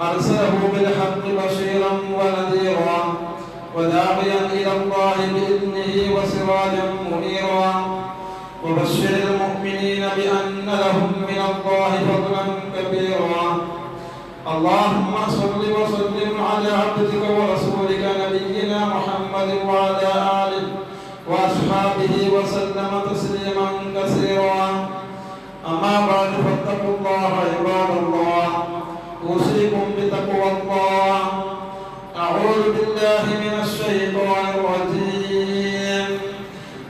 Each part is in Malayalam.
أرسله بالحق بشيرا ونذيرا وداعيا إلى الله بإذنه وسراجا منيرا. وبشر المؤمنين بأن لهم من الله فضلا كبيرا. اللهم صل وسلم على عبدك ورسولك نبينا محمد وعلى آله وأصحابه وسلم تسليما كثيرا. أما بعد فاتقوا الله عباد الله. أوصيكم بتقوى الله. أعوذ بالله من الشيطان الرجيم.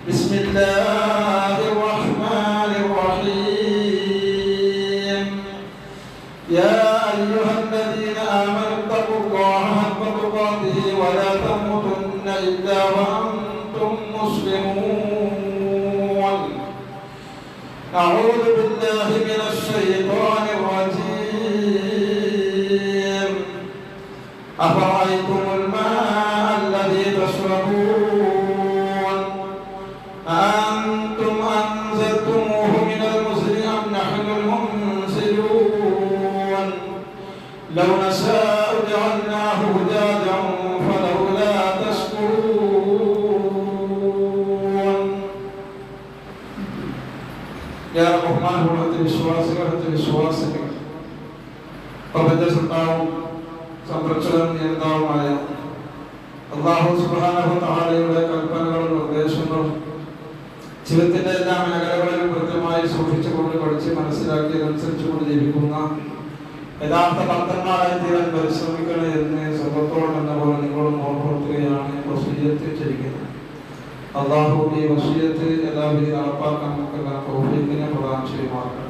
بسم الله الرحمن الرحيم. يا أيها الذين آمنوا اتقوا الله حق تقاته ولا تموتن إلا وأنتم مسلمون. أعوذ بالله من الشيطان أفرأيتم യഥാർത്ഥ ഭക്തന്മാരായി തീരാൻ പരിശ്രമിക്കണേ എന്ന് സ്വന്തത്തോളം എന്ന പോലെ നിങ്ങളും ഓർമ്മപ്പെടുത്തുകയാണ് വസീയത്ത് ചെയ്യുന്നത് അള്ളാഹു ഈ വസീയത്ത് യഥാവിധി നടപ്പാക്കാൻ നമുക്കെല്ലാം തൗഫീഖിനെ പ്രദാനം ചെയ്യുമാറാകട്ടെ.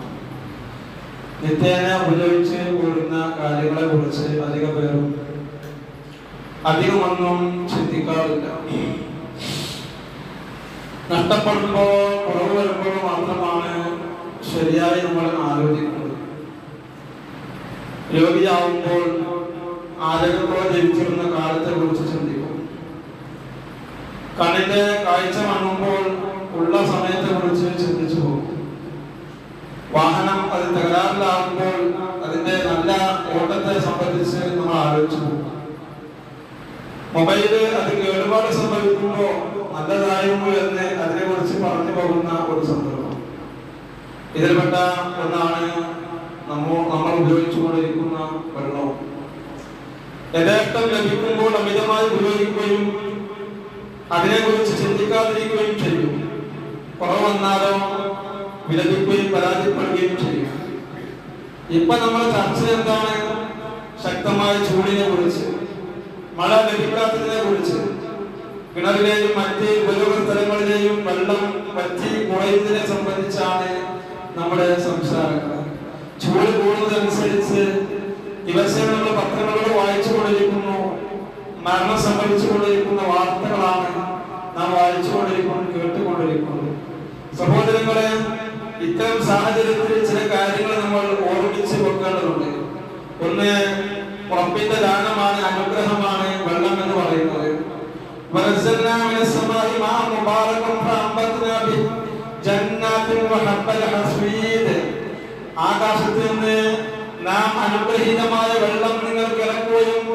നിത്യേന ഉപയോഗിച്ച് കൂടുന്ന കാര്യങ്ങളെ കുറിച്ച് അധിക പേരും അധികമൊന്നും ചിന്തിക്കാറില്ല. നഷ്ടപ്പെടുമ്പോൾ കുറവ് വരുമ്പോൾ മാത്രമാണ് ശരിയായി നമ്മൾ ആലോചിക്കുന്നത്. രോഗിയാവുമ്പോൾ ആരോഗ്യത്തോടെ ജീവിച്ചിരുന്ന കാലത്തെ കുറിച്ച് ചിന്തിക്കും. കണ്ണിന്റെ കാഴ്ച മങ്ങുമ്പോൾ ഉള്ള സമയത്തെ കുറിച്ച് ചിന്തിച്ചു പോകും. വാഹനം അത് തകരാറിലാകുമ്പോൾ അതിന്റെ നല്ല ഓട്ടത്തെ സംബന്ധിച്ച് നമ്മൾ ആലോചിച്ചു പോകും. മൊബൈൽ അത് കേടുപാട് സംഭവിക്കുമ്പോൾ നല്ലതായിരുന്നു എന്ന് അതിനെ കുറിച്ച് പറഞ്ഞു പോകുന്ന ഒരു സന്ദർഭം. ഇതിൽപ്പെട്ട ഒന്നാണ് നമ്മോ നമ്മൾ ഉപയോഗിച്ചുകൊണ്ടിരിക്കുന്ന വെള്ളവും യഥാർത്ഥം ലഭിക്കുമ്പോൾ അമിതമായി ഉപയോഗിക്കുകയും അതിനെക്കുറിച്ച് ചിന്തിക്കാതിരിക്കുകയും ചെയ്യും. കുറവ് വന്നാലോ വിലപിക്കുകയും പരാതിപ്പെടുകയും ചെയ്യും. ഇപ്പൊ നമ്മൾ ചർച്ച എന്താണ്? ശക്തമായ ചൂടിനെ കുറിച്ച് മഴ ലഭിക്കാത്തതിനെ കുറിച്ച്. കിണറിലെയും മറ്റ് ഉപയോഗ സ്ഥലങ്ങളിലെയും വെള്ളം വറ്റി കുറയുന്നതിനെ സംബന്ധിച്ചാണ് നമ്മുടെ സംസാരങ്ങൾ ചൂട് കൂടുന്നതനുസരിച്ച് ദിവസങ്ങളിലെ നമ്മൾ വായിച്ചു കൊണ്ടിരിക്കുന്നു. മരണം സംഭവിച്ചുകൊണ്ടിരിക്കുന്ന വാർത്തകളാണ് നാം വായിച്ചു കൊണ്ടിരിക്കുന്നു കേട്ടുകൊണ്ടിരിക്കുന്നത് സഹോദരങ്ങളെ ഇത്തരം സാഹചര്യത്തിൽ ചില കാര്യങ്ങൾ നമ്മൾ ഓർമ്മിച്ച് വെക്കേണ്ടതുണ്ട്. ഒന്ന് ഉറപ്പിന്റെ ദാനമാണ് അനുഗ്രഹമാണ് വെള്ളം എന്ന് പറയുന്നത്. ജന്നാത്തിൻ വഹബ്ബൽ ഹസ്വീദ് ആകാശത്ത് നിന്ന് നാം അനുഗ്രഹീതമായ വെള്ളം നിങ്ങൾക്ക് ഇറക്കുകയും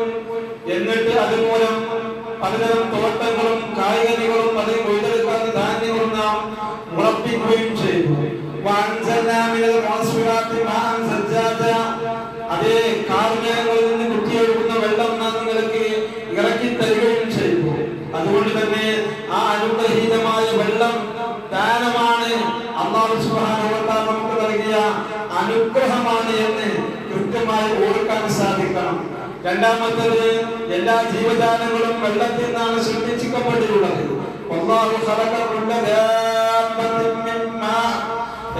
എന്നിട്ട് അതുമൂലം പലതരം തോട്ടങ്ങളും കായികളും അതിൽ കൊയ്തെടുക്കാത്ത ധാന്യങ്ങളും നാം ഉറപ്പിക്കുകയും ചെയ്തു. അതേ കാർമ്മ്യങ്ങൾ അനുഗ്രഹമാണ് എന്ന് കൃത്യമായി ഓർക്കാൻ സാധിക്കണം. രണ്ടാമത്തത് എല്ലാ ജീവജാലങ്ങളും വെള്ളത്തിൽ നിന്നാണ് സൃഷ്ടിച്ചിക്കപ്പെട്ടിട്ടുള്ളത്.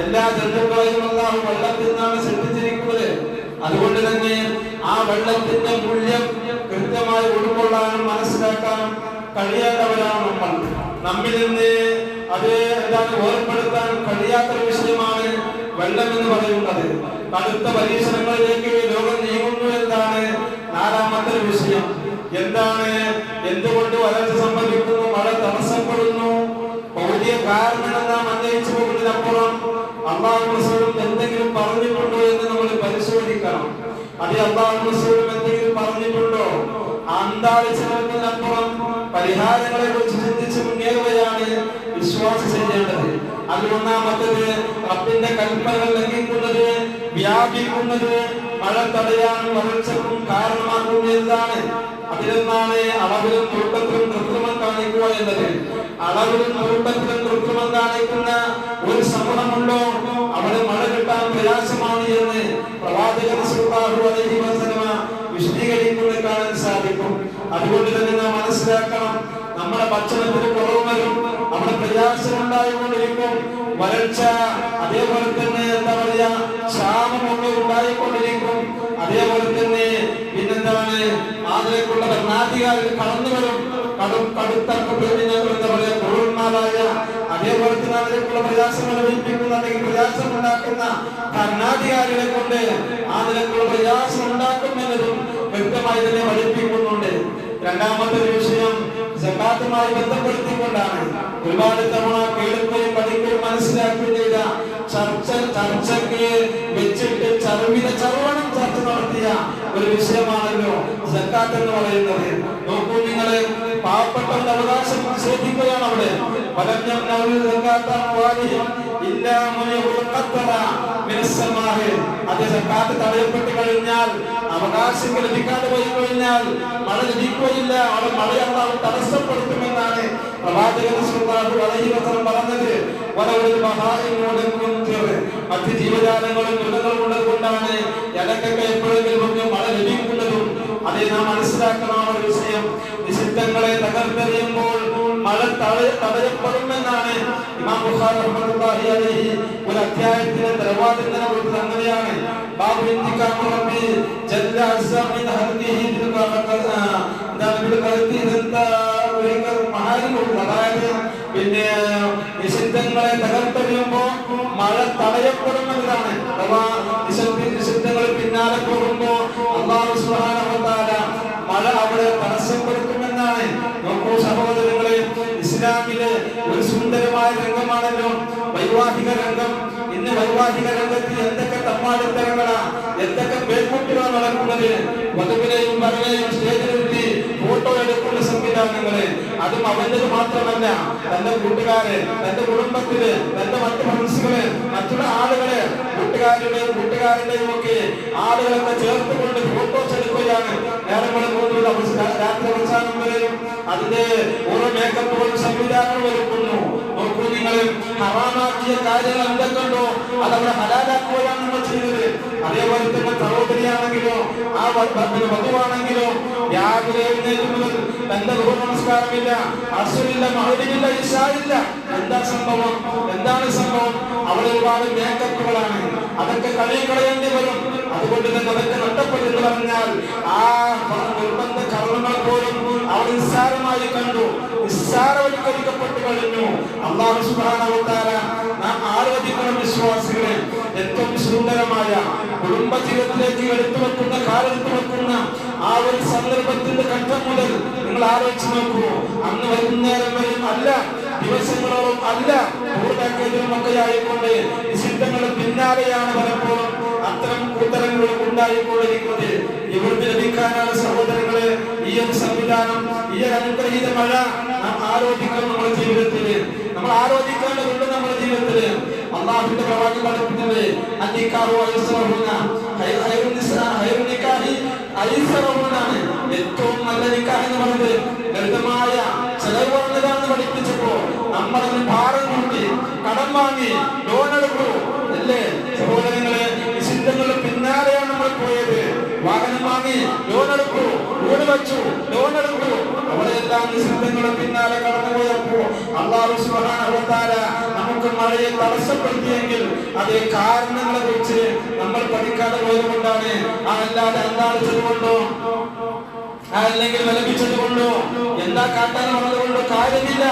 എല്ലാ ജന്തുക്കളെയും അല്ലാഹു വെള്ളത്തിൽ നിന്നാണ് സൃഷ്ടിച്ചിരിക്കുന്നത്. അതുകൊണ്ട് തന്നെ ആ വെള്ളത്തിന്റെ മൂല്യം കൃത്യമായി ഉൾക്കൊള്ളാനും മനസ്സിലാക്കാനും കഴിയാത്തവരാണ് നമ്മൾ. നമ്മിൽ നിന്ന് അത് എന്താണ് ഓർപ്പെടുത്താൻ കഴിയാത്ത വിഷയമാണ് വെള്ളം എന്ന് പറയുന്നത് കടുത്ത പരീക്ഷണങ്ങളിലേക്ക് ലോകം നീങ്ങുന്നു എന്നാണ് നാലാമത്തെ വിഷയം. എന്താണ് എന്തുകൊണ്ട് വരൾച്ച സംഭവിക്കുന്നു മഴ തടസ്സപ്പെടുന്നു ഭൗതിക കാരണങ്ങൾ നാം അന്വയിച്ചു പോകുന്നതിനപ്പുറം അള്ളാഹു എന്തെങ്കിലും പറഞ്ഞിട്ടുണ്ടോ എന്ന് നമ്മൾ പരിശോധിക്കണം. അത് അള്ളാഹു എന്തെങ്കിലും പറഞ്ഞിട്ടുണ്ടോ? അന്താളിച്ചതിനപ്പുറം പരിഹാരങ്ങളെ കുറിച്ച് ചിന്തിച്ച് മുന്നേറുകയാണ് വിശ്വാസം ചെയ്യേണ്ടത്. അതിൽ ഒന്നാമത്തത് റബ്ബിന്റെ കൽപ്പനകൾ ലംഘിക്കുന്നത് വ്യാപിക്കുന്നത് മഴ തടയാനും വരൾച്ചക്കും കാരണമാകും എന്നതാണ് അതിലൊന്നാണ് അളവിലും തൂക്കത്തിലും കൃത്രിമം കാണിക്കുക എന്നത്. അളവിലും തൂക്കത്തിലും കൃത്രിമം കാണിക്കുന്ന ഒരു സമൂഹമുണ്ടോ അവിടെ മഴ കിട്ടാൻ പ്രയാസമാണ് എന്ന് പ്രവാചകൻ വിശദീകരിക്കുന്നത് കാണാൻ സാധിക്കും. അതുകൊണ്ട് തന്നെ നാം മനസ്സിലാക്കണം നമ്മുടെ ഭക്ഷണത്തിന് കുറവ് വരും. അവിടെ പ്രയാസം ഉണ്ടായിക്കൊണ്ടിരിക്കും വരൾച്ച അതേപോലെ തന്നെ എന്താ പറയാ ക്ഷാമമൊക്കെ ഉണ്ടായിക്കൊണ്ടിരിക്കും. അതേപോലെ തന്നെ പിന്നെന്താണ് അതിലേക്കുള്ള ഭരണാധികാരികൾ കടന്നു വരും. കടും കടുത്ത പിന്നെ എന്താ പറയാ ക്രൂരന്മാരായ അതേപോലെ തന്നെ അതിലേക്കുള്ള പ്രയാസങ്ങൾ ലഭിക്കുന്ന അല്ലെങ്കിൽ പ്രയാസം ഉണ്ടാക്കുന്ന ഭരണാധികാരികളെ കൊണ്ട് ആ പ്രയാസം ഉണ്ടാക്കുമെന്നതും വ്യക്തമായി തന്നെ പഠിപ്പിക്കുന്നുണ്ട്. രണ്ടാമത്തെ വിഷയം സക്കാത്തുമായി ബന്ധപ്പെടുത്തിക്കൊണ്ടാണ് ഒരുപാട് തവണ കേൾക്കുകയും പഠിക്കുകയും മനസ്സിലാക്കുകയും ചെയ്ത ചർച്ച ചർച്ചയ്ക്ക് വെച്ചിട്ട് ചർവിത ചർവണം ചർച്ച നടത്തിയ ഒരു വിഷയമാണല്ലോ സക്കാത്ത് എന്ന് പറയുന്നത്. നോക്കൂ നിങ്ങളെ പാവപ്പെട്ടവരുടെ അവകാശം നിഷേധിക്കുകയാണ് അവിടെ. പലഞ്ഞ അത് സക്കാത്ത് തടയപ്പെട്ട് കഴിഞ്ഞാൽ അവകാശങ്ങൾ ലഭിക്കാതെ പോയി കഴിഞ്ഞാൽ മഴ ലഭിക്കുകയില്ല. അവിടെ മഴയല്ലാതെ തടസ്സപ്പെടുത്തുമെന്നാണ് പ്രവാചകൻ പറഞ്ഞത്. മറ്റ് ജീവജാലങ്ങളും മൃഗങ്ങളും കൊണ്ടാണ് ഇടയ്ക്കൊക്കെ എപ്പോഴെങ്കിലും മഴ ലഭിക്കുന്നതും. അതേ നാം മനസ്സിലാക്കണം ഒരു വിഷയം. നിഷിദ്ധങ്ങളെ തകർത്തെറിയുമ്പോൾ മഴ തടയ തടയപ്പെടുമെന്നാണ് ഇമാം ബുഖാരി റഹ്മത്തുള്ളാഹി അലൈഹി ഒരു അധ്യായത്തിലെ തറവാതിൽ തന്നെ കൊടുത്തത് അങ്ങനെയാണ് ബാബു ഇന്തിക്കാം റബ്ബി ജല്ല അസ്സ മിൻ ഹദ്ദിഹി ബിൽ ഖലഖ എന്താണ് ബിൽ ഖലഖി എന്താ ഒരിക്കൽ മഹാരി കൊടുത്തത് അതായത് പിന്നെ നിഷിദ്ധങ്ങളെ തകർത്തെറിയുമ്പോ മഴ പിന്നാലെ പോകുമ്പോ അള്ളാഹു സുബ്ഹാനഹു സുന്ദരമായ രംഗമാണല്ലോ? വൈവാഹിക രംഗം. ഇന്ന് വൈവാഹിക രംഗത്ത് എന്തൊക്കെ തമ്മാടിത്തരങ്ങളാ? എന്തൊക്കെ പേർക്കുട്ടികളാണ് നടക്കുന്നത്? വധുവിനെയും വരവിനെയും സ്റ്റേജിലിരുത്തി ഫോട്ടോ എടുക്കുന്ന സംവിധാനങ്ങൾ. അതും അവന്റേത് മാത്രമല്ല തന്റെ കൂട്ടുകാര് തന്റെ കുടുംബത്തിൽ തന്റെ മറ്റു ഫ്രണ്ട്സുകൾ മറ്റുള്ള ആളുകൾ. കൂട്ടുകാരുടെയും കൂട്ടുകാരുടെയും ഒക്കെ ആളുകളൊക്കെ ചേർത്തുകൊണ്ട് ഫോട്ടോസ് എടുക്കുകയാണ്. നേരം മൂന്നുള്ള രാത്രി അവസാനം വരെയും അതിന്റെ ഓരോ മേക്കപ്പുകളും സംവിധാനങ്ങളും ഹറാമാക്കിയ കാര്യങ്ങൾ എന്തൊക്കെയുണ്ടോ അതവിടെ ഹലാലാക്കുകയാണ് നമ്മൾ ചെയ്തത് അതേപോലെ തന്നെ സഹോദരിയാണെങ്കിലോ ആ വധുവാണെങ്കിലോ രാവിലെ എഴുന്നേറ്റ് മുതൽ തന്റെ നമസ്കാരമില്ല അസുരില്ല മഹരില്ല ഇഷായില്ല. എന്താ സംഭവം? എന്താണ് സംഭവം? അവിടെ ഒരുപാട് മേക്കപ്പുകളാണ്. അതൊക്കെ കളി കളയേണ്ടി വരും. അതുകൊണ്ട് തന്നെ അതൊക്കെ നഷ്ടപ്പെട്ടെന്ന് പറഞ്ഞാൽ ആ നിർബന്ധ കർമ്മങ്ങൾ പോലും അവർ നിസ്സാരമായി കണ്ടു. നിസ്സാരവൽക്കരിക്കപ്പെട്ടു കഴിഞ്ഞു. അള്ളാഹു തആല നാം ആലോചിക്കണം വിശ്വാസികളെ. ഏറ്റവും സുന്ദരമായ കുടുംബ ജീവിതത്തിലേക്ക് എടുത്തു വെക്കുന്ന കാലെടുത്തു വെക്കുന്ന ആ ഒരു സന്ദർഭത്തിന്റെ ഘട്ടം മുതൽ നിങ്ങൾ ആലോചിച്ച് നോക്കൂ. അന്ന് വൈകുന്നേരം വരെയും അല്ല ദിവസങ്ങളോളം അല്ല പൂർണ കേന്ദ്രമൊക്കെ ആയിക്കൊണ്ട് സിദ്ധങ്ങൾ പിന്നാലെയാണ് ഉണ്ടായിക്കൊണ്ടിരിക്കുന്നത് ഇവിടുന്ന് ലഭിക്കാനാണ് സഹോദരങ്ങളെ ഈ ഒരു സംവിധാനം ഈ ഒരു അനുഗ്രഹീത നാം ആലോചിക്കണം നമ്മുടെ ജീവിതത്തിൽ. നമ്മൾ ആലോചിക്കേണ്ടതുണ്ട് നമ്മുടെ ജീവിതത്തിൽ. അള്ളാഹുവിന്റെ പ്രവാചകൻ പഠിപ്പിക്കുന്നത് അന്നിക്കാറോ ഐസറഹുന ഹൈറുൻ നിസാ ഹൈറുൻ നിക്കാഹി ഐസറഹുനാണ് ഏറ്റവും നല്ല നിക്കാഹ് എന്ന് പറയുന്നത് ലളിതമായ ചെലവ് കുറഞ്ഞതാണെന്ന് പഠിപ്പിച്ചപ്പോ നമ്മളതിന് ഭാരം കൂട്ടി കടം വാങ്ങി ലോൺ എടുക്കൂ. അല്ലേ? സഹോദരങ്ങളെ നിഷിദ്ധങ്ങളുടെ പിന്നാലെയാണ് നമ്മൾ പോയത്. വാഹനം വാങ്ങി ലോൺ എടുക്കൂ വീട് വെച്ചു ലോൺ എടുക്കൂ അവിടെയെല്ലാം നിശബ്ദങ്ങളുടെ പിന്നാലെ കടന്നുപോയപ്പോ അള്ളാഹു വ നമുക്ക് മഴയെ തടസ്സപ്പെടുത്തിയെങ്കിൽ അതേ കാരണങ്ങളെ കുറിച്ച് നമ്മൾ പഠിക്കാതെ പോയതുകൊണ്ടാണ് അതല്ലാതെ അന്താളിച്ചത് കൊണ്ടോ അല്ലെങ്കിൽ വിലപിച്ചത് കൊണ്ടോ എന്താ കാട്ടാൻ വന്നതുകൊണ്ടോ കാര്യമില്ല.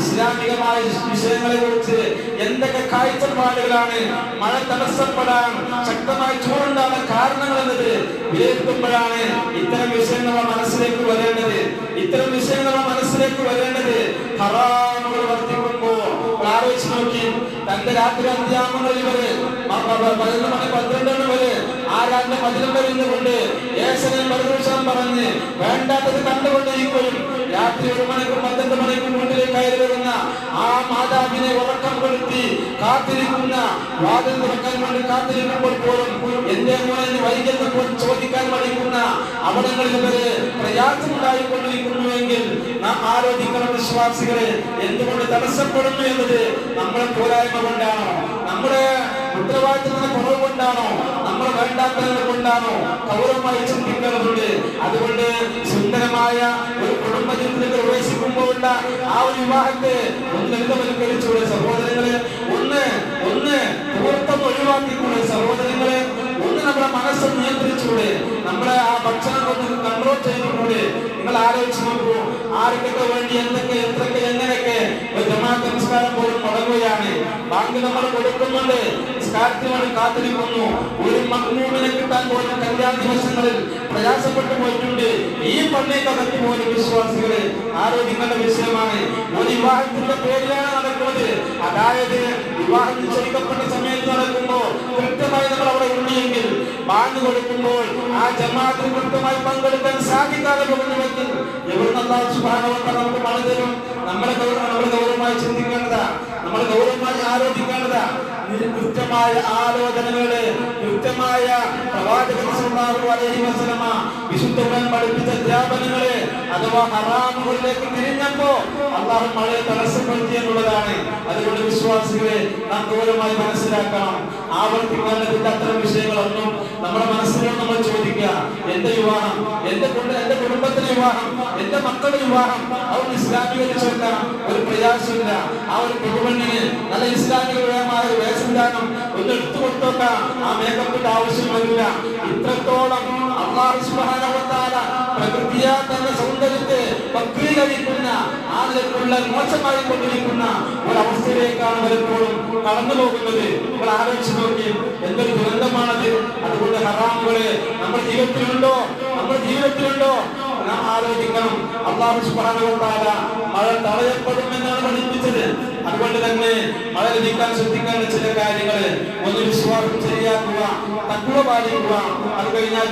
ഇസ്ലാമികമായ വിഷയങ്ങളെ കുറിച്ച് എന്തൊക്കെ കാഴ്ചപ്പാടുകളാണ് മഴ തടസ്സപ്പെടാൻ ശക്തമായി ചൂടുണ്ടാകുന്ന കാരണങ്ങൾ എന്നത് വിലയിരുത്തുമ്പോഴാണ് ഇത്തരം വിഷയങ്ങൾ മനസ്സിലേക്ക് വരേണ്ടത്. ഇത്തരം വിഷയങ്ങൾ മനസ്സിലേക്ക് വരേണ്ടത് ഹറാമുകൾ വർദ്ധിക്കുമ്പോ ആലോചിച്ച് നോക്കി തന്റെ രാത്രി അന്ത്യാമങ്ങളിൽ വരെ പതിനൊന്ന് മണി പന്ത്രണ്ട് വരെ ആരാന്റെ മധുരം വരുന്നുകൊണ്ട് യേശനെ മറുപക്ഷം പറഞ്ഞ് വേണ്ടാത്തത് കണ്ടുകൊണ്ടിരിക്കുകയും രാത്രി ഒരു മണിക്കും പന്ത്രണ്ട് മണിക്കും വീട്ടിലേക്ക് കയറി വരുന്ന ആ മാതാവിനെ ഉറക്കം കൊടുത്തി കാത്തിരിക്കുന്ന വാതിൽ തുറക്കാൻ വേണ്ടി കാത്തിരിക്കുമ്പോൾ പോലും എന്റെ മോനെ വൈകുന്ന പോലും ചോദിക്കാൻ മടിക്കുന്ന അവിടങ്ങളിൽ വരെ പ്രയാസമുണ്ടായിക്കൊണ്ടിരിക്കുന്നുവെങ്കിൽ നാം ആലോചിക്കണം വിശ്വാസികളെ എന്തുകൊണ്ട് തടസ്സപ്പെടുന്നു എന്നത് നമ്മുടെ പോരായ്മ കൊണ്ടാണ്? നമ്മുടെ ഉത്തരവാദിത്തത്തിന്റെ കുറവ് കൊണ്ടാണോ? നമ്മൾ വേണ്ടാത്തത് കൊണ്ടാണോ? ഗൗരവമായി ചിന്തിക്കേണ്ടതുണ്ട് അതുകൊണ്ട് സുന്ദരമായ ഒരു കുടുംബജീവിതത്തിൽ പ്രവേശിക്കുമ്പോഴുള്ള ആ ഒരു വിവാഹത്തെ ഒന്ന് ലളിതവൽക്കരിച്ചൂടെ സഹോദരങ്ങളെ? ഒന്ന് ഒന്ന് പൂർത്തം ഒഴിവാക്കിക്കൂടെ സഹോദരങ്ങളെ? ഒന്ന് നമ്മുടെ മനസ്സ് നിയന്ത്രിച്ചുകൂടെ? നമ്മളെ ആ ഭക്ഷണം കൺട്രോൾ ചെയ്തുകൂടെ? നിങ്ങൾ ആലോചിച്ച് നോക്കൂ ആർക്കൊക്കെ വേണ്ടി എന്തൊക്കെ എന്തൊക്കെ എങ്ങനെയൊക്കെ? ഒരു ജമാ പോലും മുടങ്ങുകയാണ്. ബാങ്ക് നമ്മൾ കൊടുക്കുന്നുണ്ട്. നിസ്കാരത്തിന് വേണ്ടി കാത്തിരിക്കുന്നു. ഒരു മഹ്മൂമിനെ കിട്ടാൻ പോലും കല്യാണ ദിവസങ്ങളിൽ പ്രയാസപ്പെട്ടു പോയിട്ടുണ്ട്. ഈ പള്ളിക്കകത്ത് പോലും വിശ്വാസികളെ ആരോഗ്യങ്ങളുടെ വിഷയമാണ്. ഒരു വിവാഹത്തിന്റെ പേരിലാണ് നടക്കുന്നത്. അതായത് വിവാഹം നിശ്ചയിക്കപ്പെട്ട സമയത്ത് നടക്കുമ്പോൾ കൃത്യമായി നമ്മൾ അവിടെ ഉണ്ടെങ്കിൽ ബാങ്ക് കൊടുക്കുമ്പോൾ ആ ജമാഅത്തിൽ കൃത്യമായി പങ്കെടുക്കാൻ സാധിക്കാതെ പോകുന്നുവെങ്കിൽ എവിടുന്ന് അള്ളാഹു നമുക്ക് മഴ തരും? നമ്മളെ നമ്മൾ ഗൗരവമായി ചിന്തിക്കേണ്ടതാ. നമ്മൾ ഗൗരവമായി ആലോചിക്കേണ്ടതാ. കൃത്യമായ ആലോചനകൾ കൃത്യമായ പ്രവാചകൻ അലൈഹി വസല്ലമ വിശുദ്ധ ഖുർആൻ പഠിപ്പിച്ച അധ്യാപനങ്ങൾ അഥവാ ഹറാമുകളിലേക്ക് തിരിഞ്ഞപ്പോ അള്ളാഹു മഴയെ തടസ്സപ്പെടുത്തി എന്നുള്ളതാണ്. അതുകൊണ്ട് വിശ്വാസികളെ നാം ഗൗരവമായി മനസ്സിലാക്കണം. ആവർത്തിക്കേണ്ടതിന്റെ അത്തരം വിഷയങ്ങളൊന്നും നമ്മുടെ മനസ്സിനോട് നമ്മൾ ചോദിക്കുക എന്റെ വിവാഹം എന്റെ എന്റെ കുടുംബത്തിന്റെ വിവാഹം എന്റെ മക്കളുടെ വിവാഹം? അവർ ഇസ്ലാമിക ഇസ്ലാമികരിച്ചെടുക്കാൻ ഒരു പ്രയാസമില്ല. ആ ഒരു പുതുമണ്ണിന് നല്ല ഇസ്ലാമികമായ ഒരു വേഷവിധാനം ഒന്ന് എടുത്തു കൊടുത്തോക്കാം ആ മേക്കപ്പിന്റെ ആവശ്യം വരില്ല. ഇത്രത്തോളം അള്ളാഹു പ്രകൃതിയാ തന്റെ സൗന്ദര്യത്തെ വക്രീകരിക്കുന്ന ആ നിലക്കുള്ള മോശമായി കൊണ്ടിരിക്കുന്ന ഒരു അവസ്ഥയിലേക്കാണ് പലപ്പോഴും കടന്നു പോകുന്നത്. നമ്മൾ ആലോചിച്ച് നോക്കി എന്തൊരു ദുരന്തമാണത്. അതുകൊണ്ട് ഹറാമുകൾ നമ്മുടെ ജീവിതത്തിലുണ്ടോ? നമ്മുടെ ജീവിതത്തിലുണ്ടോ? നാം ആലോചിക്കണം. അള്ളാഹു തആല മഴ തടയപ്പെടുമെന്നാണ് പഠിപ്പിച്ചത്. അതുകൊണ്ട് തന്നെ മഴ ലഭിക്കാൻ ശ്രദ്ധിക്കേണ്ട ചില കാര്യങ്ങൾ ഒന്ന് വിശ്വാസം ശരിയാക്കുക തക്കുവ പാലിക്കുക. അത് കഴിഞ്ഞാൽ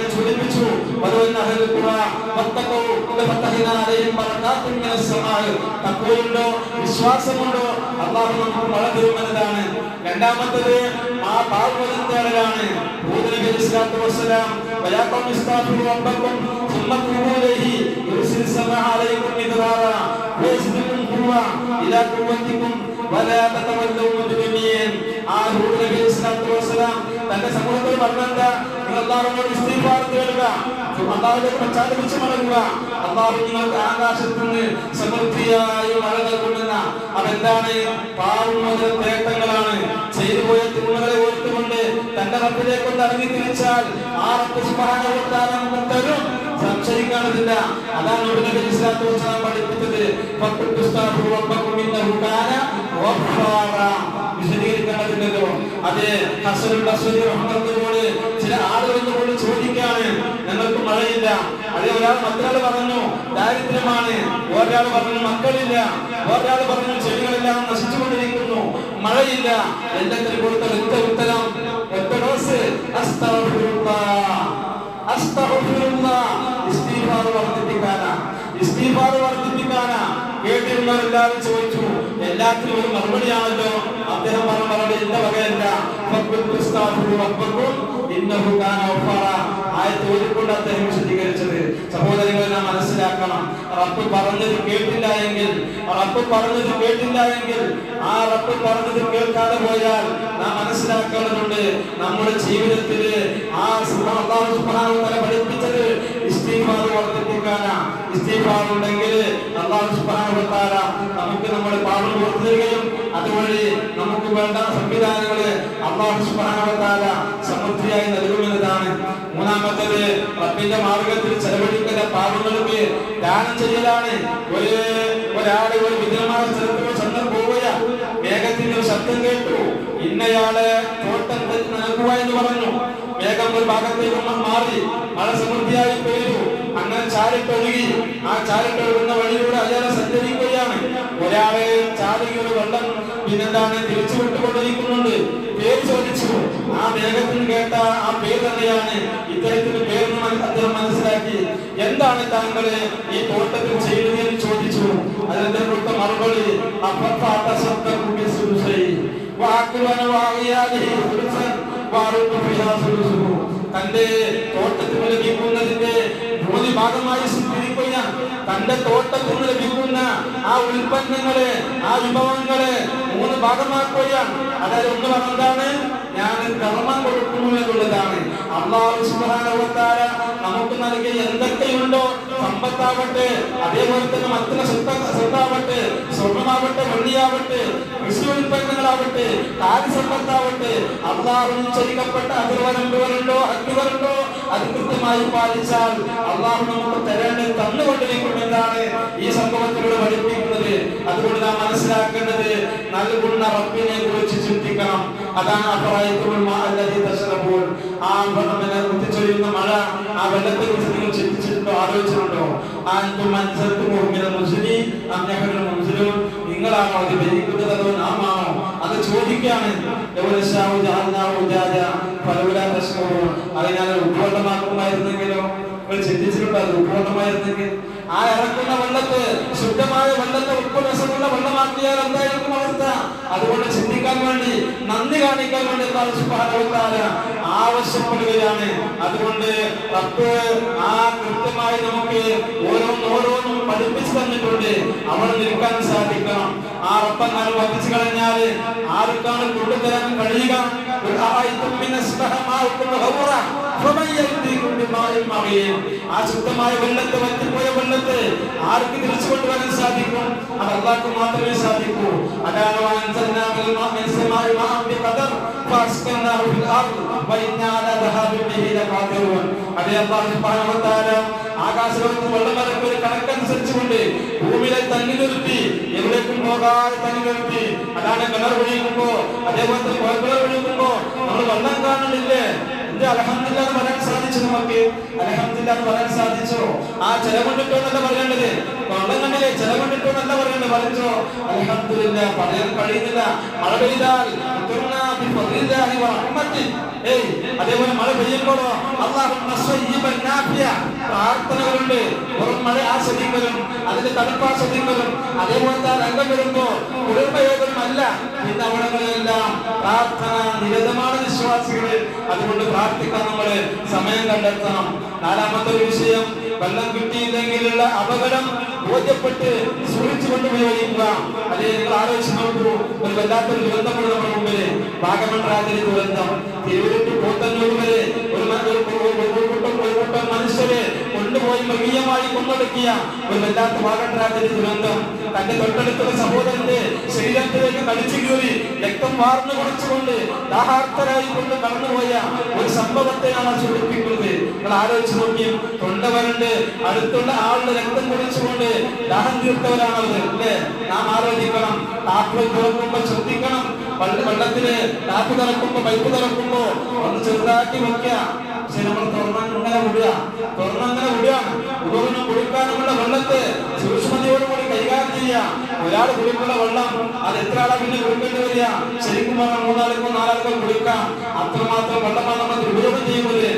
സമാഅ്. തക്കുവയുണ്ടോ വിശ്വാസമുണ്ടോ? അള്ളാഹു നമുക്ക് മഴ തരുമെന്നതാണ്. രണ്ടാമത്തത് ആ പാർവതി തേടലാണ് ഹൂദ് നബി അലൈഹി സ്വലാത്തു വസ്സലാം വയാ ഖൗമി ഇസ്താഗ്ഫിറു റബ്ബക്കും ثم توبوا إليه يرسل السماء عليكم مدرارا ويزدكم قوة إلى قوتكم ولا تتولوا مجرمين ആ ഹൂദ് നബി അലൈഹി സ്വലാത്തു വസ്സലാം തന്റെ സമൂഹത്തിൽ പറഞ്ഞെന്താ നിങ്ങൾ അള്ളാഹുവിനോട് ഇസ്തിഗ്ഫാർ തേടുക. അള്ളാഹുവിലേക്ക് പശ്ചാത്തപിച്ച് മടങ്ങുക. അള്ളാഹു നിങ്ങൾക്ക് ആകാശത്ത് നിന്ന് സമൃദ്ധിയായി മഴ നൽകുമെന്ന അതെന്താണ്? പാവം മുതൽ നേട്ടങ്ങളാണ് ചെയ്തു പോയ തിന്മകളെ ഓർത്തുകൊണ്ട് തന്റെ റബ്ബിലേക്ക് ഒന്ന് ഇറങ്ങി തിരിച്ചാൽ ആ റബ്ബ് നമുക്ക് തരും. സംശയിക്കാനതില്ല അതാണ് നബി ഇസ്ലാത്തു വസ്സലാം പഠിപ്പിച്ചത്. വിശദീകരിക്കേണ്ടതില്ലല്ലോ അതെ ഹസനുൽ ബസ്രി ചില ആളുകൾ കൊണ്ട് ചോദിക്കാണ് ഞങ്ങൾക്ക് മഴയില്ല. അതേ ഒരാൾ മറ്റൊരാൾ പറഞ്ഞു ദാരിദ്ര്യമാണ്. ഒരാൾ പറഞ്ഞു മക്കളില്ല. ഒരാൾ പറഞ്ഞു ചെടികളെല്ലാം നശിച്ചുകൊണ്ടിരിക്കുന്നു. മഴയില്ല. എല്ലാത്തിനും കൊടുത്ത ഒറ്റ ഉത്തരം. ഒറ്റ വർദ്ധിപ്പിക്കാനാ. വർദ്ധിപ്പിക്കാനാ. കേട്ടിരുന്നവരെല്ലാവരും ചോദിച്ചു എല്ലാത്തിനും ഒരു മറുപടിയാണല്ലോ. അദ്ദേഹം പറഞ്ഞ മറുപടി എന്റെ വകയല്ല. ഫഖുസ്താഹു റബ്ബക്കും ഇന്നഹു കാന ഗഫാറ ആയത്ത് ഓതിക്കൊണ്ട് അദ്ദേഹം വിശദീകരിച്ചത്. സഹോദരങ്ങളെ നാം മനസ്സിലാക്കണം. റബ്ബ് പറഞ്ഞത് കേട്ടില്ല എങ്കിൽ റബ്ബ് പറഞ്ഞത് കേട്ടില്ല എങ്കിൽ ആ റബ്ബ് പറഞ്ഞത് കേൾക്കാതെ പോയാൽ നാം മനസ്സിലാക്കേണ്ടതുണ്ട്. നമ്മുടെ ജീവിതത്തിൽ ആ വ തആല പഠിപ്പിച്ചത് ഇസ്തിഗ്ഫാർ വർദ്ധിപ്പിക്കാനാ ഇസ്തിഗ്ഫാർ ഉണ്ടെങ്കിൽ അല്ലാഹു സുബ്ഹാനഹു വ തആല നമുക്ക് നമ്മുടെ പാപം പുറത്തു അതുവഴി നമുക്ക് വേണ്ട സംവിധാനങ്ങൾ അള്ളാഹു സുബ്ഹാനഹു വ തആല സമൃദ്ധിയായി നൽകുമെന്നതാണ്. മൂന്നാമത്തേത് റബ്ബിന്റെ മാർഗത്തിൽ ചെലവഴിക്കുന്ന പാപങ്ങൾക്ക് ദാനം ചെയ്യലാണ്. ഒരു ഒരാൾ ഒരു വിജയമായ സ്ഥലത്ത് ചെന്ന് പോവുക മേഘത്തിന്റെ ഒരു ശബ്ദം കേട്ടു. ഇന്നയാൾ തോട്ടം നൽകുക എന്ന് പറഞ്ഞു. മേഘം ഒരു ഭാഗത്തേക്ക് മാറി. മഴ സമൃദ്ധിയായി പെയ്തു. അങ്ങനെ ചാരിട്ടൊഴുകി ആ ചാരിട്ടൊഴുകുന്ന വഴിയിലൂടെ അയാളെ സഞ്ചരിക്കുകയാണ്. ഒരാളെ ചാരിയുടെ വെള്ളം പിന്നെന്താണ് തിരിച്ചു വിട്ടുകൊണ്ടിരിക്കുന്നുണ്ട്. പേര് ചോദിച്ചു. ആ മേഘത്തിൽ കേട്ട ആ പേര് തന്നെയാണ്. ഇത്തരത്തിന് പേര് അദ്ദേഹം മനസ്സിലാക്കി. എന്താണ് താങ്കൾ ഈ തോട്ടത്തിൽ ചെയ്യുന്നത് ചോദിച്ചു. അതിന്റെ കൊടുത്ത മറുപടി അപ്പത്താത്ത ശബ്ദം കൂടി സുരുസൈ വാക്കുവന വാങ്ങിയാലി സുരുസൻ വാറുന്നു ഫിഹാ സുരുസുഹു. തന്റെ തോട്ടത്തിൽ ലഭിക്കുന്നതിന്റെ ഭൂരിഭാഗമായി സ്വീകരിക്കുക തന്റെ തോട്ടത്തിൽ നിന്ന് ലഭിക്കുന്ന ആ ഉൽപ്പന്നങ്ങൾ ആ വിഭവങ്ങൾ മൂന്ന് ഭാഗമാക്കുകയാണ്. അതായത് ഒന്ന് പറഞ്ഞതാണ് ഞാൻ കർമ്മം കൊടുക്കുന്നു എന്നുള്ളതാണ്. അള്ളാഹു നമുക്ക് നൽകിയ എന്തൊക്കെയുണ്ടോ സമ്പത്താവട്ടെ അതേപോലെ തന്നെ മറ്റുള്ള സ്വത്ത സ്വത്താവട്ടെ സ്വർണമാവട്ടെ വെള്ളിയാവട്ടെ കൃഷി ഉൽപ്പന്നങ്ങളാവട്ടെ കാര്യസമ്പത്താവട്ടെ സമ്പത്താവട്ടെ നിശ്ചയിക്കപ്പെട്ട അതിർവരമ്പുകളുണ്ടോ അഗ്നികളുണ്ടോ അത് കൃത്യമായി പാലിച്ചാൽ അള്ളാഹു നമുക്ക് തരേണ്ടത് തന്നുകൊണ്ടിരിക്കുമെന്നാണ് ഈ സംഭവത്തിലൂടെ പഠിപ്പിക്കുന്നത്? അതുകൊണ്ട് നാം മനസ്സിലാക്കേണ്ടത് നൽകുന്ന റബ്ബിനെ കുറിച്ച് ചിന്തിക്കണം. അതാണ് തശ്റബൂൻ ആ കുത്തിച്ചൊരിയുന്ന മഴ ആ വെള്ളത്തെ കുറിച്ച് നിങ്ങൾ ചിന്തിച്ചിട്ടുണ്ടോ? ആലോചിച്ചിട്ടുണ്ടോ? നിങ്ങളാണോ അത് അതോ ചോദിക്കാണ്. അതിനാൽ ഉപ്പുവെള്ളമാക്കുമായിരുന്നെങ്കിലോ നിങ്ങൾ ചിന്തിച്ചിട്ടുണ്ടോ അത് ഉപ്പുവെള്ളമായിരുന്നെങ്കിൽ ആ ഇറക്കുന്ന വെള്ളത്തെ ശുദ്ധമായ വെള്ളത്തെ ഉപ്പുരസമുള്ള വെള്ളമാക്കിയാൽ എന്തായിരിക്കും അവസ്ഥ? അതുകൊണ്ട് ചിന്തിക്കാൻ വേണ്ടി നന്ദി കാണിക്കാൻ വേണ്ടി വ ആവശ്യപ്പെടുകയാണ്. അതുകൊണ്ട് റബ്ബ് ആ കൃത്യമായി നമുക്ക് ഓരോന്ന് ഓരോന്നും പഠിപ്പിച്ചു തന്നിട്ടുണ്ട്. അവിടെ നിൽക്കാൻ സാധിക്കണം. ആ റബ്ബെങ്ങാനും വധിച്ചു കഴിഞ്ഞാൽ ആർക്കാണ് കൊണ്ടുതരാൻ കഴിയുക? ആ ശുദ്ധമായ വെള്ളത്തെ വറ്റിപ്പോയ വെള്ളത്തെ ആർക്ക് തിരിച്ചു കൊണ്ടുവരാൻ സാധിക്കും അത് അള്ളാഹ്ക്ക് മാത്രമേ സാധിക്കൂ അതാണ് അതേ തആല ആകാശലോകത്ത് വെള്ളമരക്ക് ഒരു കണക്കനുസരിച്ചുകൊണ്ട് ഭൂമിയിലെ തങ്ങി നിർത്തി എവിടേക്കും പോകാതെ തങ്ങി നിർത്തി അതാണ് കിണർ ഒഴിയുമ്പോ അതേപോലെ കുഴൽക്കിണർ ഒഴിയുമ്പോ നമ്മൾ വെള്ളം കാണുന്നില്ലേ? ഇത് പറയാൻ സാധിച്ചു നമുക്ക്. അലഹമില്ല പറയാൻ സാധിച്ചോ? ആ ചെലവുണ്ടിട്ടോ എന്നല്ല പറയേണ്ടത്. വെള്ളം കണ്ടില്ലേ? ചെലവുണ്ടിട്ടോ എന്നല്ല പറയേണ്ടത്. പറഞ്ഞോ അലഹമില്ല പറയാൻ കഴിയുന്നില്ല. മഴ പെയ്താൽ അതേപോലെ മഴ പെയ്യുമ്പോഴോ പ്രാർത്ഥനകളുണ്ട്. വെറും മഴ ആസ്വദിക്കലും അതിന്റെ തണുപ്പ് ആസ്വദിക്കലും അതേപോലത്തെ ആ രംഗം വരുമ്പോ കുടുംബയോഗമല്ല ഇന്ന് അവിടങ്ങളിലെല്ലാം പ്രാർത്ഥന നിരതമാണ് വിശ്വാസികൾ. അതുകൊണ്ട് പ്രാർത്ഥിക്കാൻ നമ്മൾ സമയം കണ്ടെത്തണം. നാലാമത്തെ ഒരു വിഷയം വെള്ളം കിട്ടിയില്ലെങ്കിലുള്ള അപകടം. ബോധ്യപ്പെട്ട് സൂചിച്ചു കൊണ്ടുപോയിരിക്കുക അതേ നിങ്ങൾ ആലോചിച്ച് നോക്കൂ ഒരു വല്ലാത്തൊരു ദുരന്തമാണ് നമ്മുടെ മുമ്പിൽ വാഗമൺ രാജന് ദുരന്തം തിരുവനന്തപുരം പോത്തന്നൂർ വരെ ഒരു കൂട്ടം ഒരു കൂട്ടം മനുഷ്യരെ കൊണ്ടുപോയി മൃഗീയമായി കൊന്നൊടുക്കിയ ഒരു വല്ലാത്ത വാഗട്ടരാജന്റെ രാജന് ദുരന്തം. തന്റെ തൊട്ടടുത്തുള്ള സഹോദരന്റെ ശരീരത്തിലേക്ക് കളിച്ചു കീറി രക്തം വാർന്നു കുറിച്ചുകൊണ്ട് ദാഹാർത്തരായി കൊണ്ട് കടന്നുപോയ ഒരു സംഭവത്തെയാണ് സൂചിപ്പിക്കുന്നത് നിങ്ങൾ ആലോചിച്ച് നോക്കിയും തൊണ്ടവരുണ്ട് അടുത്തുള്ള ആളുടെ രക്തം കുറിച്ചുകൊണ്ട് ദാഹം തീർത്തവരാണ് അവർ അല്ലേ? നാം ആലോചിക്കണം. ടാപ്പ് തുറക്കുമ്പോൾ ശ്രദ്ധിക്കണം. വെള്ള- വെള്ളത്തിന് താപ്പ് തുറക്കുമ്പോ പൈപ്പ് തുറക്കുമ്പോ ഒന്ന് ചെറുതാക്കി വെക്കുക. പക്ഷെ നമ്മൾ തുറന്നങ്ങനെ വിടുക. തുറന്നങ്ങനെ വിടുകയാണ് ഉപകരണം കുടിക്കാനുമുള്ള വെള്ളത്തെ സൂക്ഷ്മതയോടുകൂടി കൈകാര്യം ചെയ്യുക. ഒരാൾ കുടിക്കുന്ന വെള്ളം അത് എത്ര ആളാ പിന്നെ കുടിക്കേണ്ടി വരിക? ശരിക്കും അത്രമാത്രം വെള്ളമാണ് നമ്മൾ ദുരുപയോഗം ചെയ്യുന്നത്.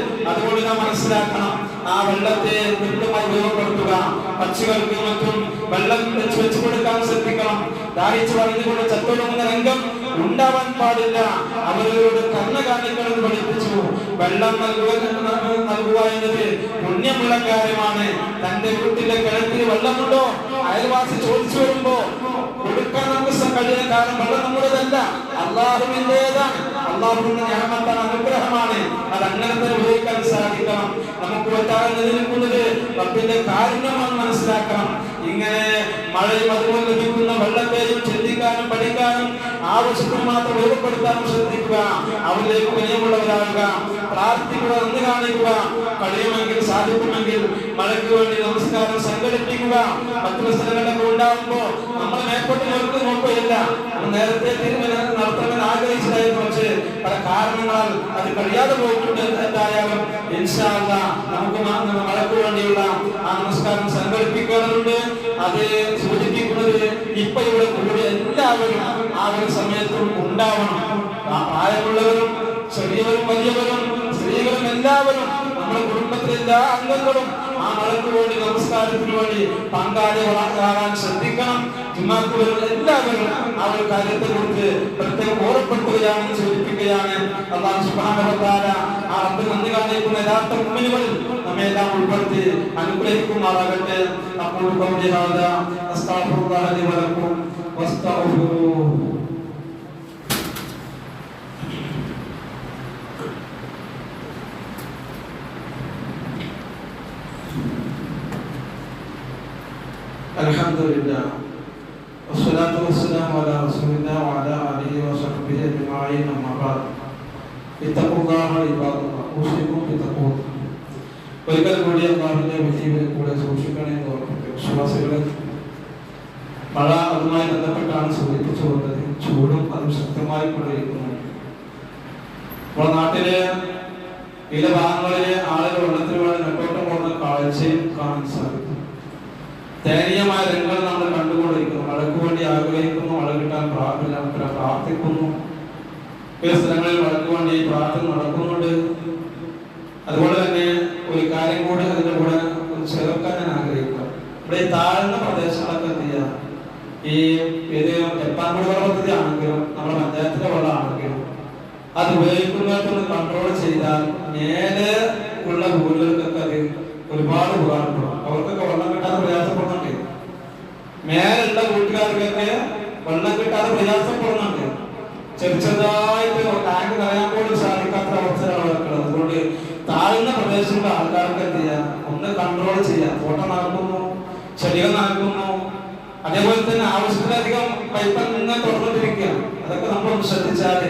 മനസ്സിലാക്കണം ആ വെള്ളത്തെ കൃത്യമായി ഉപയോഗപ്പെടുത്തുക. പക്ഷികൾക്കും മറ്റും വെള്ളം വെച്ച് വെച്ച് കൊടുക്കാൻ ശ്രദ്ധിക്കണം. ദാഹിച്ചു പറഞ്ഞുകൊണ്ട് ചത്തൊടുങ്ങുന്ന രംഗം ഉണ്ടാവാൻ പാടില്ല. അവരോട് കണ്ണ കാണിക്കണം പഠിപ്പിച്ചു. വെള്ളം നൽകുക നൽകുക എന്നത് പുണ്യമുള്ള കാര്യമാണ്. തന്റെ വീട്ടിലെ കിണറ്റിൽ വെള്ളമുണ്ടോ? അയൽവാസി ചോദിച്ചു വരുമ്പോ കൊടുക്കാൻ നമുക്ക് കഴിയുന്ന കാരണം വെള്ളം നമ്മുടേതല്ല. അള്ളാഹുവിന്റെതാണ് അള്ളാഹുവിന്റെ ഞാമത്താണ് അനുഗ്രഹമാണ്. അത് അങ്ങനെ തന്നെ ഉപയോഗിക്കാൻ സാധിക്കണം. നമുക്ക് പറ്റാതെ നിലനിൽക്കുന്നത് റബ്ബിന്റെ കാരുണ്യമാണ് മനസ്സിലാക്കണം. ഇങ്ങനെ മഴയും അതുപോലെ ലഭിക്കുന്ന വെള്ളത്തെയും ചിന്തിക്കാനും പഠിക്കാനും ആവശ്യത്തിന് മാത്രം രൂപപ്പെടുത്താനും ശ്രദ്ധിക്കുക. അവരിലേക്ക് വിനയമുള്ളവരാകുക. പ്രാർത്ഥിക്കുക എന്ന് കാണിക്കുക കഴിയുമെങ്കിൽ സാധിക്കുമെങ്കിൽ മഴയ്ക്ക് വേണ്ടി നമസ്കാരം സംഘടിപ്പിക്കുക. മറ്റു പ്രശ്നങ്ങളൊക്കെ ഉണ്ടാകുമ്പോ നമ്മൾ മേൽപ്പോട്ട് നോക്കി നോക്കുകയില്ല നേരത്തെ തീരുമാനം നടത്തണമെന്ന് ആഗ്രഹിച്ചതായിരുന്നു പക്ഷേ പല കാരണങ്ങളാൽ അത് കഴിയാതെ പോയിട്ടുണ്ട് എന്തായാലും. ഇൻഷാ അല്ലാ നമുക്ക് മഴയ്ക്ക് വേണ്ടിയുള്ള ആ നമസ്കാരം സംഘടിപ്പിക്കാറുണ്ട്. അത് സൂചിപ്പിക്കുന്നത് ഇപ്പൊ ഇവിടെ കൂടി എല്ലാവരും ആ ഒരു സമയത്തും ഉണ്ടാവണം. ആ പ്രായമുള്ളവരും ചെറിയവരും വലിയവരും സ്ത്രീകളും എല്ലാവരും നമ്മുടെ കുടുംബത്തിലെ എല്ലാ അംഗങ്ങളും ആ മഴയ്ക്ക് വേണ്ടി നമസ്കാരത്തിന് വേണ്ടി പങ്കാളികളാകാൻ ശ്രദ്ധിക്കണം. ജുമാക്ക് വരുന്ന എല്ലാവരും ആ ഒരു കാര്യത്തെ കുറിച്ച് പ്രത്യേകം ഓർമ്മപ്പെടുത്തുകയാണെന്ന് സൂചിപ്പിക്കുകയാണ്. അള്ളാഹു സുബ്ഹാനഹു ആ റബ്ബ് നന്ദി കാണിക്കുന്ന യഥാർത്ഥ മുഅ്മിനുകളിൽ നമ്മെ എല്ലാം ഉൾപ്പെടുത്തി അനുഗ്രഹിക്കുമാറാകട്ടെ. അപ്പോൾ കൗടി ഹാദാ അസ്തഗ്ഫിറുല്ലാഹ ലി വലക്കും വസ്തഗ്ഫിറൂഹു الحمد لله والصلاة والسلام على رسول الله وعلى آله وصحبه أجمعين أما بعد اتقوا الله عباد الله أوصيكم بتقوى ഒരിക്കൽ കൂടി അള്ളാഹുവിന്റെ വിജീവിനെ കൂടെ സൂക്ഷിക്കണേ എന്ന് ഓർമ്മിപ്പിക്കും വിശ്വാസികളെ മഴ അതുമായി ബന്ധപ്പെട്ടാണ് സൂചിപ്പിച്ചു വന്നത് ചൂടും അതും ശക്തമായി കൊണ്ടിരിക്കുന്നു നമ്മുടെ നാട്ടിലെ വിവിധ ഭാഗങ്ങളിലെ ആളുകൾ വെള്ളത്തിന് വേണ്ടി നെട്ടോട്ടം പോകുന്ന കാഴ്ചയും കാണാൻ സാധിക്കും ദയനീയമായ രംഗങ്ങൾ നമ്മൾ കണ്ടുകൊണ്ടിരിക്കുന്നു. മഴയ്ക്ക് വേണ്ടി ആഗ്രഹിക്കുന്നു മഴ കിട്ടാൻ പ്രാർത്ഥന പ്രാർത്ഥിക്കുന്നു. ചില സ്ഥലങ്ങളിൽ മഴയ്ക്ക് വേണ്ടി പ്രാർത്ഥന നടക്കുന്നുണ്ട്. അതുപോലെ തന്നെ ഒരു കാര്യം കൂടെ അതിന്റെ കൂടെ ഒന്ന് ചേർക്കാൻ ഞാൻ ആഗ്രഹിക്കുക ഇവിടെ താഴ്ന്ന പ്രദേശങ്ങളൊക്കെ എന്ത് ചെയ്യുക ഈ ഏത് ജപ്പാൻ കുടിവെള്ള പദ്ധതി ആണെങ്കിലും നമ്മുടെ പഞ്ചായത്തിലെ വെള്ളമാണെങ്കിലും അത് ഉപയോഗിക്കുന്നവർക്കൊന്ന് കൺട്രോൾ ചെയ്താൽ മേലെ ഉള്ള ഭൂമികൾക്കൊക്കെ അത് ഒരുപാട് ഉപകാരപ്പെടും. അവർക്കൊക്കെ വെള്ളം കിട്ടാൻ പ്രയാസപ്പെടുന്നുണ്ട് മേലുള്ള വീട്ടുകാർക്കൊക്കെ വെള്ളം കിട്ടാതെ പ്രയാസപ്പെടുന്നുണ്ട് ചെറു ചെറുതായിട്ട് ടാങ്ക് നിറയാൻ പോലും സാധിക്കാത്ത അവസ്ഥയാണ് അവർക്കുള്ളത് അതുകൊണ്ട് താഴ്ന്ന പ്രദേശങ്ങളിലെ ആൾക്കാർക്ക് എന്ത് ചെയ്യാം? ഒന്ന് കൺട്രോൾ ചെയ്യാം. ഫോട്ടോ നടക്കുന്നു ചെടികൾ നടക്കുന്നു അതേപോലെ തന്നെ ആവശ്യത്തിലധികം പൈപ്പ് ഇങ്ങനെ തുറന്നിട്ടിരിക്കുകയാണ് അതൊക്കെ നമ്മളൊന്ന് ശ്രദ്ധിച്ചാൽ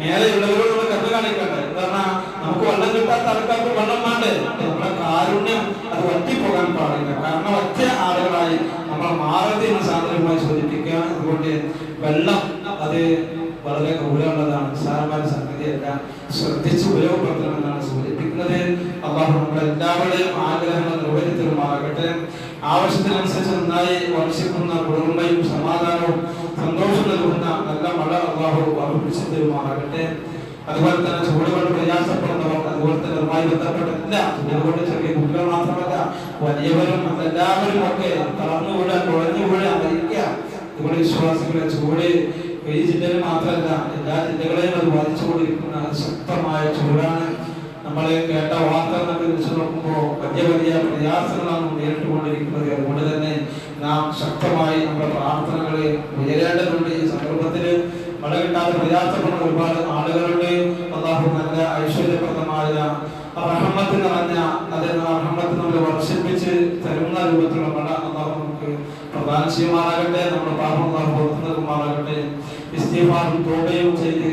മേലെയുള്ളവരോടുള്ള കഥ കാണിക്കട്ടെ കാരണം നമുക്ക് വെള്ളം കിട്ടാത്ത ആൾക്കാർക്ക് വെള്ളം വേണ്ടേ? നമ്മുടെ കാരുണ്യം അത് ഒറ്റിപ്പോകാൻ പാടില്ല. കാരണം ഒറ്റ ആളുകളായി നമ്മൾ മാറരുത് എന്ന സാധനങ്ങളായി സൂചിപ്പിക്കുകയാണ് അതുകൊണ്ട് വെള്ളം അത് വളരെ ഗൗരവമുള്ളതാണ്. നിസ്സാരമായ സംഗതിയല്ല. ശ്രദ്ധിച്ച് ഉപയോഗപ്പെടുത്തണമെന്നാണ് സൂചിപ്പിക്കുന്നത്. അള്ളാഹു നമ്മുടെ എല്ലാവരുടെയും ആഗ്രഹങ്ങൾ നിർവഹിത്തരുമാകട്ടെ ആവശ്യത്തിനനുസരിച്ച് നന്നായി വർഷിക്കുന്ന കുളിർമയും സമാധാനവും സന്തോഷം നൽകുന്ന നല്ല മഴ അള്ളാഹു വർദ്ധിപ്പിച്ചു തരുമാറാകട്ടെ അതുപോലെ തന്നെ ചൂട് കൊണ്ട് പ്രയാസപ്പെടുന്നവർ അതുപോലെ തന്നെ അതുമായി ബന്ധപ്പെട്ട എല്ലാ ചൂട് കൊണ്ട് ചെറിയ കുട്ടികൾ മാത്രമല്ല വലിയവരും എല്ലാവരും ഒക്കെ തളർന്നു വീഴാൻ കുഴഞ്ഞു വീഴാൻ മരിക്കുക അതുകൊണ്ട് വിശ്വാസികളെ ചൂട് ഈ ജില്ലയിൽ മാത്രമല്ല എല്ലാ ജില്ലകളെയും അത് ബാധിച്ചുകൊണ്ടിരിക്കുന്ന ശക്തമായ ചൂടാണ്. നമ്മൾ കേട്ട വാർത്തകളൊക്കെ വെച്ച് നോക്കുമ്പോൾ വലിയ വലിയ പ്രയാസങ്ങളാണ് നേരിട്ടുകൊണ്ടിരിക്കുന്നത്. അതുകൊണ്ട് തന്നെ നാം ശക്തമായി നമ്മുടെ പ്രാർത്ഥനകളെ ഉയരേണ്ടതുണ്ട്. ഈ സന്ദർഭത്തിൽ മഴ കിട്ടാതെ പ്രയാസപ്പെടുന്ന ഒരുപാട് ആളുകളുടെ അള്ളാഹു നല്ല ഐശ്വര്യപ്രദമായ റഹ്മത്ത് നിറഞ്ഞ റഹ്മത്ത് നമ്മൾ വർഷിപ്പിച്ച് തരുന്ന രൂപത്തിലുള്ള മഴ അള്ളാഹു നമുക്ക് പ്രധാന ചെയ്യുമാറാകട്ടെ. നമ്മുടെ പാപം അള്ളാഹു പുറത്തു ചെയ്ത്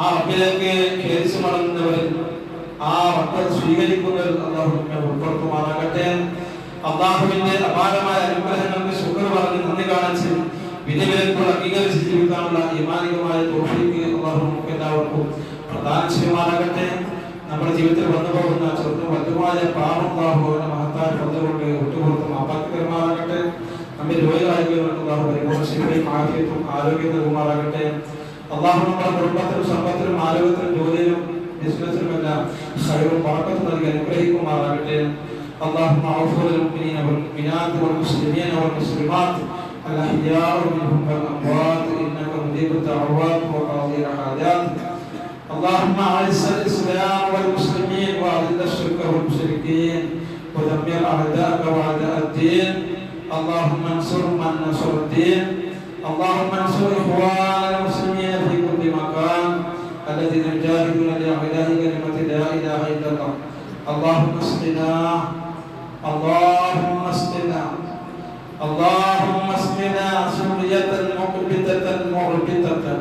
ആ റബ്ബിലേക്ക് ഖേദിച്ചു മടങ്ങുന്നവരിൽ ആ റബ്ബ് സ്വീകരിക്കുന്നവരിൽ അള്ളാഹു ഉൾപ്പെടുത്തുമാറാകട്ടെ അള്ളാഹുവിന്റെ അപാരമായ അനുഗ്രഹങ്ങൾക്ക് ശുക്ർ പറഞ്ഞ് നന്ദി കാണിച്ച് വിധിവിലക്കുകൾ അംഗീകരിച്ച് ജീവിക്കാനുള്ള ഈമാനികമായ തോഫിക്ക് അള്ളാഹു നമുക്ക് എല്ലാവർക്കും പ്രധാന ചെയ്യുമാറാകട്ടെ. നമ്മുടെ ജീവിതത്തിൽ വന്നു പോകുന്ന ചെറുതും വലുതുമായ പാപം അള്ളാഹുവിന്റെ മഹത്തായ പദ്ധതികൊണ്ട് വിട്ടുകൊടുത്ത് മാപ്പാക്കിമാറാകട്ടെ നമ്മെ രോഗികളായിരിക്കും അള്ളാഹു ശിവയും ആരോഗ്യത്തും ആരോഗ്യം നൽകുമാറാകട്ടെ. അള്ളാഹു നമ്മുടെ കുടുംബത്തിലും സമ്പത്തിലും ആരോഗ്യത്തിലും ജോലിയിലും ബിസിനസ്സിലുമെല്ലാം കഴിവും പണക്കത്തും നൽകി അനുഗ്രഹിക്കുമാറാകട്ടെ اللهم اغفر للمؤمنين والمؤمنات والمسلمين والمسلمات الاحياء منهم والاموات انك مجيب الدعوات وقاضي الحاجات اللهم اعز الاسلام والمسلمين واذل الشرك والمشركين ودمر اعداءك واعداء الدين اللهم انصر من نصر الدين اللهم انصر اخوان المسلمين في اللهم اسقنا. اللهم اسقنا. اللهم اسقنا سورية مقبتة عقدة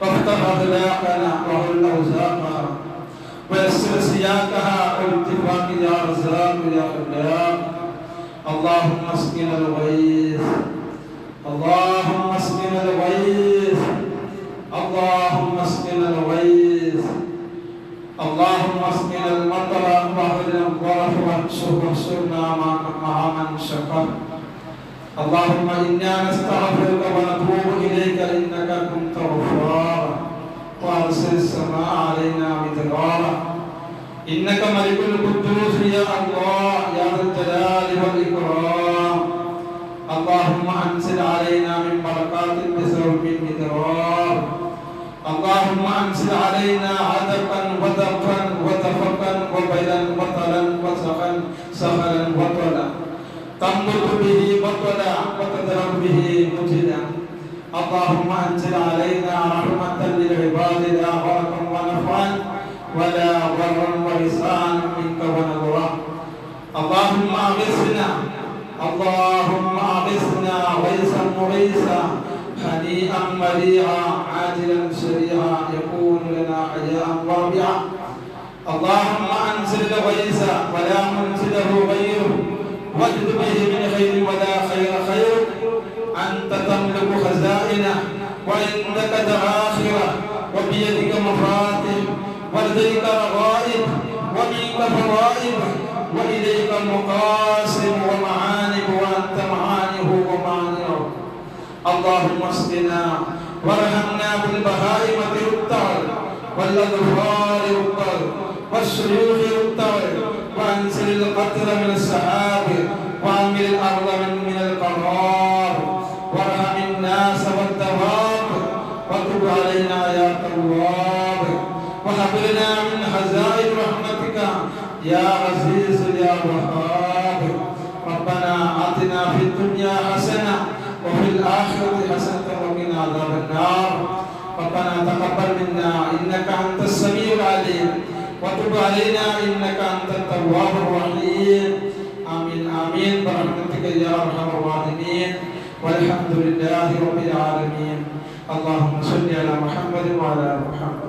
وافتح أخلاقنا وغل أوزاقها. ويسر سياقها والاتفاق يا رزاق يا خلاق اللهم اسقنا الغيث. اللهم اسقنا الغيث. اللهم اسقنا الغيث. اللهم اسقنا المطر واهدنا الظرف وانصرنا مع من شكر. اللهم إنا نستغفرك ونتوب إليك إنك كنت غفارا. وأرسل السماء علينا مدرارا. إنك ملك القدوس يا الله يا ذا الجلال والإكرام. اللهم أنزل علينا من بركات بسبب مدرار اللهم انزل علينا عدقا ودقا ودفقا وبيلا وطلا وسخا سخلا وطلا تنبت به بطلا وتذهب به مجدا اللهم انزل علينا رحمة للعباد لا غرقا ونفعا ولا ضرا ورزقا منك ونذرا اللهم اغثنا اللهم اغثنا غيثا مغيثا هنيئا مريعا عاجلا سريعا يكون لنا حياء رابعا. اللهم أنزل الغيث ولا منزله غيره. واجد به من خير ولا خير خيرك أنت تملك خزائنه وعندك دراخره وبيدك مفاتح ولديك رغائب. ومنك فرائب وإليك مقاسم ومعانب. وأنت معانه ومعانيه. اللهم اسقنا وارحمنا بالبهائم رتعل والاظفار رتعل والشيوخ رتعل وأنزل القتل من السحاب وأمل الأرض من من القرار وارحم الناس والدواب وتب علينا يا تواب وهب لنا من خزائن رحمتك يا عزيز يا وهاب. ربنا آتنا في الدنيا حسنة وفي الآخرة حسنة وقنا عذاب النار. ربنا تقبل منا إنك أنت السميع العليم. وتب علينا إنك أنت التواب الرحيم. آمين آمين. برحمتك يا أرحم الراحمين. والحمد لله رب العالمين. اللهم صل على محمد وعلى محمد.